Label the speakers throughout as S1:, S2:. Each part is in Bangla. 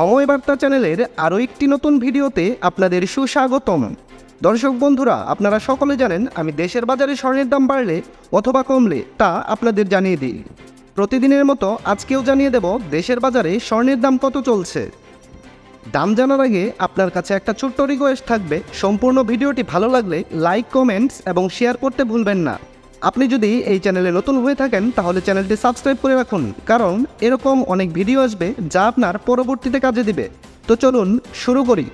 S1: সময় বার্তা চ্যানেলের আরও একটি নতুন ভিডিওতে আপনাদের সুস্বাগতম। দর্শক বন্ধুরা, আপনারা সকলে জানেন আমি দেশের বাজারে স্বর্ণের দাম বাড়লে অথবা কমলে তা আপনাদের জানিয়ে দিই। প্রতিদিনের মতো আজকেও জানিয়ে দেব দেশের বাজারে স্বর্ণের দাম কত চলছে। দাম জানার আগে আপনার কাছে একটা ছোট্ট রিকোয়েস্ট থাকবে। সম্পূর্ণ ভিডিওটি ভালো লাগলে লাইক কমেন্টস এবং শেয়ার করতে ভুলবেন না। আপনি যদি এই চ্যানেলে নতুন হয়ে থাকেন, তাহলে চ্যানেলটি সাবস্ক্রাইব করে রাখুন। কারণ এরকম অনেক ভিডিও আসবে যা আপনার পরবর্তীতে কাজে দিবে। তো চলুন শুরু করি।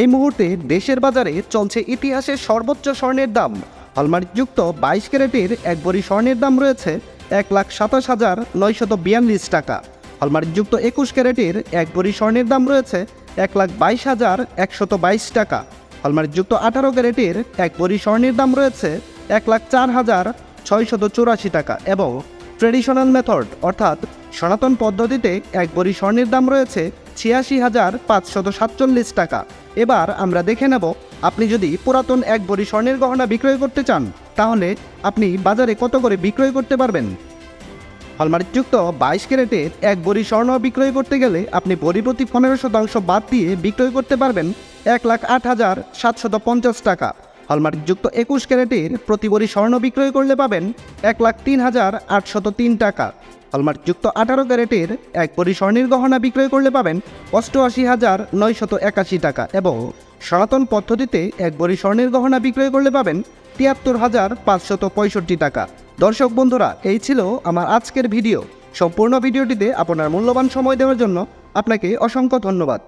S1: এই মুহূর্তে দেশের বাজারে চলছে ইতিহাসের সর্বোচ্চ স্বর্ণের দাম। হলমার্কযুক্ত বাইশ ক্যারেটের এক ভরি স্বর্ণের দাম রয়েছে এক লাখ সাতাশ হাজার নয়শত বিয়াল্লিশ টাকা। হলমার্কযুক্ত একুশ ক্যারেটের এক ভরি স্বর্ণের দাম রয়েছে এক লাখ বাইশ হাজার একশত বাইশ টাকা। হলমার্কযুক্ত আঠারো ক্যারেটের এক ভরি স্বর্ণের দাম রয়েছে এক লাখ চার হাজার ছয়শত চুরাশি টাকা এবং ট্রেডিশনাল মেথড, অর্থাৎ সনাতন পদ্ধতিতে এক ভরি স্বর্ণের দাম রয়েছে ছিয়াশি হাজার পাঁচশত সাতচল্লিশ টাকা। এবার আমরা দেখে নেব, আপনি যদি পুরাতন এক ভরি স্বর্ণের গহনা বিক্রয় করতে চান, তাহলে আপনি বাজারে কত করে বিক্রয় করতে পারবেন? হলমার্কযুক্ত বাইশ ক্যারেটের এক বড়ি স্বর্ণ বিক্রয় করতে গেলে আপনি বড়ি প্রতি পনেরো শতাংশ বাদ দিয়ে বিক্রয় করতে পারবেন এক লাখ আট হাজার সাতশত পঞ্চাশ টাকা। হলমার্কযুক্ত একুশ ক্যারেটের প্রতি স্বর্ণ বিক্রয় করলে পাবেন এক লাখ তিন হাজার আটশত তিন টাকা। হলমার্কযুক্ত আঠারো ক্যারেটের এক বড়ি স্বর্ণের গহনা বিক্রয় করলে পাবেন অষ্টআশি হাজার নয়শত একাশি টাকা এবং সনাতন পদ্ধতিতে এক বড়ি স্বর্ণের গহনা বিক্রয় করলে পাবেন তিয়াত্তর হাজার পাঁচশত পঁয়ষট্টি টাকা। দর্শক বন্ধুরা, এই ছিল আমার আজকের ভিডিও। সম্পূর্ণ ভিডিওটিতে আপনার মূল্যবান সময় দেওয়ার জন্য আপনাকে অসংখ্য ধন্যবাদ।